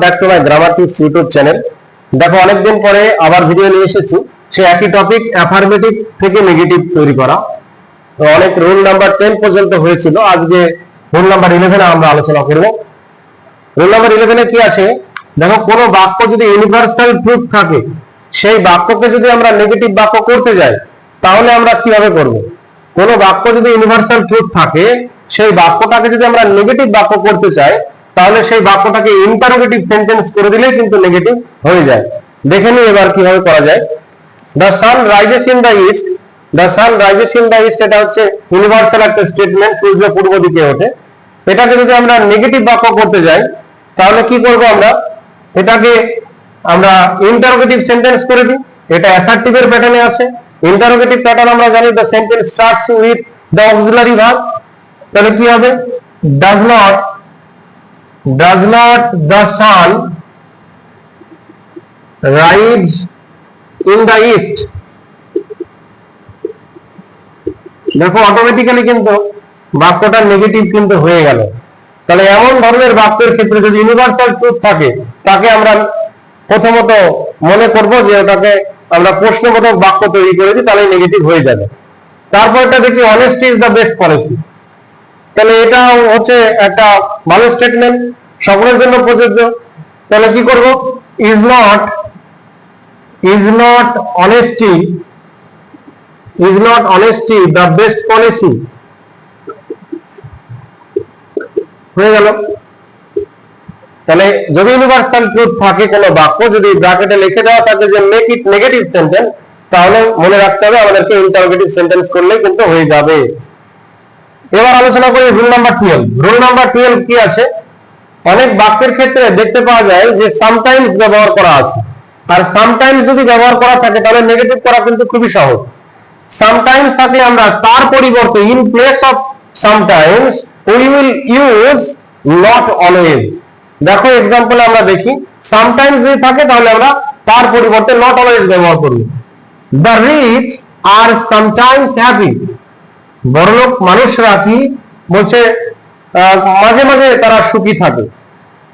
Back দেখো পরে আবার ভিডিও নিয়ে এসেছি। একই টপিক থেকে নেগেটিভ তৈরি করা। তো অনেক নাম্বার পর্যন্ত হয়েছিল। আজকে নাম্বার আমরা আলোচনা করব। নাম্বার কি আছে? দেখো, কোনো বাক্য যদি ইউনিভার্সাল ট্রুথ থাকে, সেই বাক্যকে যদি আমরা নেগেটিভ বাক্য করতে যাই, তাহলে আমরা কীভাবে করব? কোনো বাক্য যদি ইউনিভার্সাল ট্রুথ থাকে, সেই বাক্যটাকে যদি আমরা নেগেটিভ বাক্য করতে চাই তাহলে সেই বাক্যটাকে ইন্টারোগেটিভ সেন্টেন্স করে দিলেই কিন্তু নেগেটিভ হয়ে যায়। দেখে নিই এবার কীভাবে করা যায়। The sun rises in the east the sun rises in the east এটা হচ্ছে ইউনিভার্সাল একটা স্টেটমেন্ট সূর্য পূর্ব দিকে ওঠে। এটাকে যদি আমরা নেগেটিভ বাক্য করতে যাই, তাহলে কি করব আমরা? এটাকে আমরা ইন্টারোগেটিভ সেন্টেন্স করে দিই। এটা অ্যাসার্টিভের প্যাটার্নে আছে। ইন্টারোগেটিভ প্যাটার্ন আমরা জানি the sentence starts with the auxiliary verb তাহলে কি হবে? Does not does not the sun rise in the east দেখো অটোমেটিক্যালি কিন্তু বাক্যটা নেগেটিভ কিন্তু হয়ে গেল। তাহলে এমন ধরনের বাক্যের ক্ষেত্রে যদি ইউনিভার্সাল ট্রুথ থাকে, তাকে আমরা প্রথমত মনে করব যে ওটাকে আমরা প্রশ্নবোধক বাক্য তৈরি করে দিই তাহলে নেগেটিভ হয়ে যাবে। তারপরটা দেখি honesty is the best policy তাহলে এটা হচ্ছে একটা ভালো স্টেটমেন্ট সকলের জন্য প্রযোজ্য। তাহলে কি করব? Is not is not honesty is not honesty the best policy হয়ে গেল। তাহলে যদি ইউনিভার্সাল ট্রুথ থাকে কোনো বাক্য, যদি ব্র্যাকেটে লিখে দেওয়া থাকে যে মেক ইট নেগেটিভ সেন্টেন্স তাহলে মনে রাখতে হবে আমাদেরকে ইন্টারোগেটিভ সেন্টেন্স করলে কিন্তু হয়ে যাবে। এবার আলোচনা করি rule number twelve rule number twelve কি আছে? অনেক বাক্যের ক্ষেত্রে দেখতে পাওয়া যায় যে সামটাইমস ব্যবহার করা আছে। আর সামটাইমস যদি ব্যবহার করা থাকে, তাহলে নেগেটিভ করা কিন্তু খুবই সহজ। সামটাইমস থাকলে আমরা তার পরিবর্তে in place of sometimes we will use not always দেখো এক্সাম্পলে আমরা দেখি সামটাইমস যদি থাকে, তাহলে আমরা তার পরিবর্তে নট অলওয়েজ ব্যবহার করব the rich are sometimes happy বড়লোক মানুষরা কি বলছে মাঝে মাঝে তারা সুখী থাকে।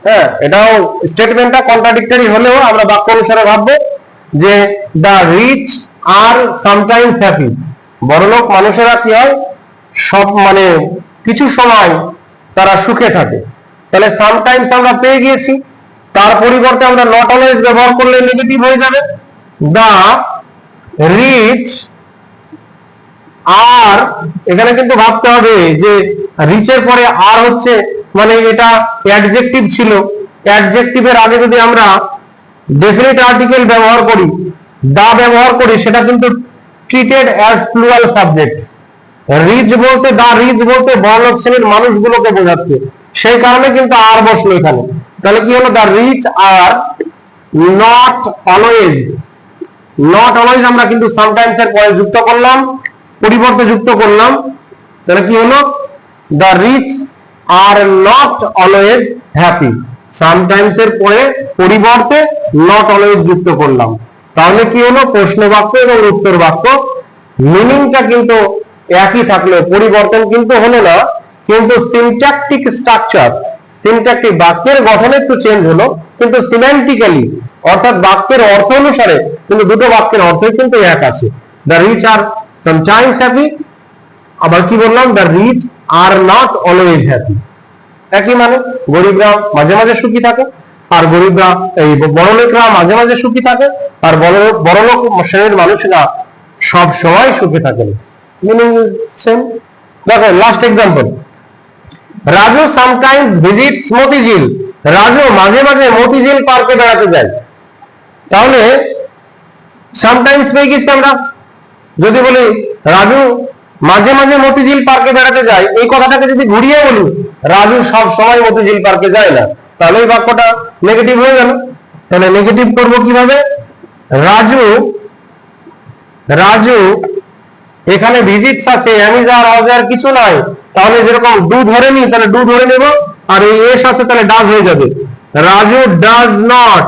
হ্যাঁ এটাও স্টেটমেন্টটা কন্ট্রাডিক্টরি হলেও আমরা বাক্য অনুসারে ভাববো যে the rich are sometimes happy বড়লোক মানুষেরা কি হয়, সব মানে কিছু সময় তারা সুখে থাকে। তাহলে সামটাইমস আমরা পেয়ে গিয়েছি, তার পরিবর্তে আমরা নট অলওয়েজ ব্যবহার করলে নেগেটিভ হয়ে যাবে। দা রিচ আর এখানে কিন্তু ভাবতে হবে যে রিচের পরে আর হচ্ছে মানে এটা অ্যাডজেক্টিভ ছিল। অ্যাডজেক্টিভের আগে যদি আমরা ডেফিনিট আর্টিকেল ব্যবহার করি, দা ব্যবহার করি, সেটা কিন্তু treated as plural subject rich বলতে দা রিচ বলতে বড়লোক শ্রেণির মানুষগুলোকে বোঝাচ্ছে। সেই কারণে কিন্তু আর বসল এখানে। তাহলে কি হলো? The rich are not always not always আমরা কিন্তু সামটাইমস এর পরে যুক্ত করলাম। পরিবর্তে যুক্ত করলাম। তাহলে কি হলো? The rich are not always happy sometimes এর পরে পরিবর্তে নট অলওয়েজ যুক্ত করলাম। তাহলে কি হলো? প্রশ্ন বাক্য এবং উত্তর বাক্য। মিনিংটা কিন্তু একই থাকল পরিবর্তন কিন্তু হলো না। কিন্তু সিনট্যাকটিক স্ট্রাকচার সিনট্যাকটিক বাক্যের গঠন একটু চেঞ্জ হলো। কিন্তু সিমেন্টিক্যালি অর্থাৎ বাক্যের অর্থ অনুসারে কিন্তু দুটো বাক্যের অর্থই কিন্তু এক আছে। The rich are sometimes happy আবার কি বললাম? The rich are not always happy একই মানে গরিবরা মাঝে মাঝে সুখী থাকে, আর গরিবরা এই বড় লোকরা মাঝে মাঝে সুখী থাকে, আর বড় বড় শ্রেণির মানুষরা সব সময় সুখে থাকেন মিনিং সেম দেখো last example Raju sometimes visit Motijheel. Raju মাঝে মাঝে মতিঝিল পার্কে বেড়াতে যায়। তাহলে সামটাইমস পেয়ে গেছি আমরা। যদি বলি, রাজু, মাঝে মাঝে মতিঝিল পার্কে বেড়াতে যায়, এই কথাটাকে যদি ঘুরিয়ে বলি, রাজু সব সময় মতিঝিল পার্কে যায় না। তাহলে এই বাক্যটা নেগেটিভ হয়ে গেল। তাহলে নেগেটিভ করব কীভাবে? রাজু রাজু, এখানে ভিজিটস আছে, অ্যামিজার অজার কিছু নাই। তাহলে যেরকম ডু ধরে নি, তাহলে ডু ধরে নেব, আর এই এস আছে, তাহলে ডাজ হয়ে যাবে। Raju does not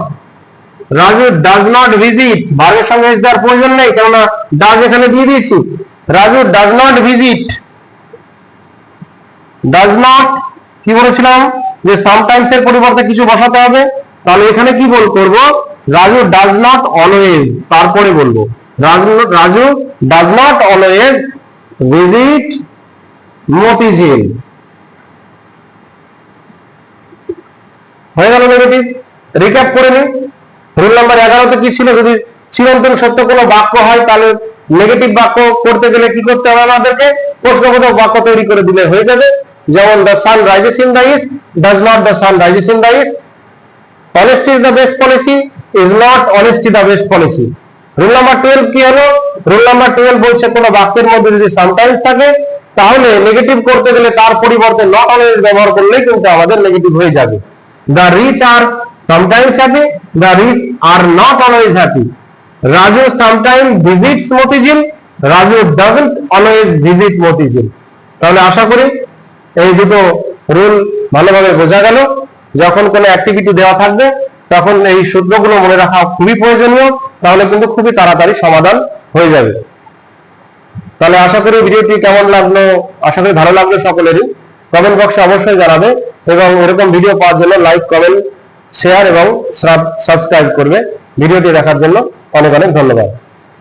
Raju does not visit ভার্বের সঙ্গে এস দেওয়ার প্রয়োজন নেই, কেননা ডাজ এখানে দিয়ে দিয়েছি। Raju does not visit does not কি বলেছিলাম? যে সামটাইমস এর পরিবর্তে কিছু বসাতে হবে। তাহলে এখানে কি বল করব? রাজু ডাজ নট অলওয়েজ তারপরে বলব। Raju Raju does not always visit Motijheel. হয়ে গেল নেগেটিভ রিক্যাপ করে নি। রুল নাম্বার এগারোতে কি ছিল? যদি চিরন্তন সত্য কোনো বাক্য হয়, তাহলে নেগেটিভ বাক্য করতে গেলে কি করতে হবে আমাদেরকে? প্রশ্নবোধক বাক্য তৈরি করে দিলে হয়ে যাবে। যেমন the sun rises in the east does not the sun rises in the east honesty is the best policy, is not honesty the best policy? Rule number twelve কি হলো? রুল নাম্বার টুয়েলভ বলছে, কোনো বাক্যের মধ্যে যদি sometimes থাকে, তাহলে negative করতে গেলে তার পরিবর্তে নট অলওয়েজ ব্যবহার করলে কিন্তু আমাদের নেগেটিভ হয়ে যাবে। The rich are sometimes happy the rich are not always happy Raju sometime visits Motijheel Raju doesn't always visit Motijheel তাহলে আশা করি এই দুটো রুল ভালোভাবে বোঝা গেল। যখন কোনো অ্যাক্টিভিটি দেওয়া থাকবে, তখন এই সূত্রগুলো মনে রাখা খুবই প্রয়োজনীয়, তাহলে কিন্তু খুবই তাড়াতাড়ি সমাধান হয়ে যাবে। তাহলে আশা করি ভিডিওটি কেমন লাগল? আশা করি ভালো লাগল সকলেরই। কমেন্ট বক্সে অবশ্যই জানাবে এবং এরকম ভিডিও পাওয়ার জন্য লাইক কমেন্ট শেয়ার এবং সাবস্ক্রাইব করবে। ভিডিওটি দেখার জন্য অনেক অনেক ধন্যবাদ।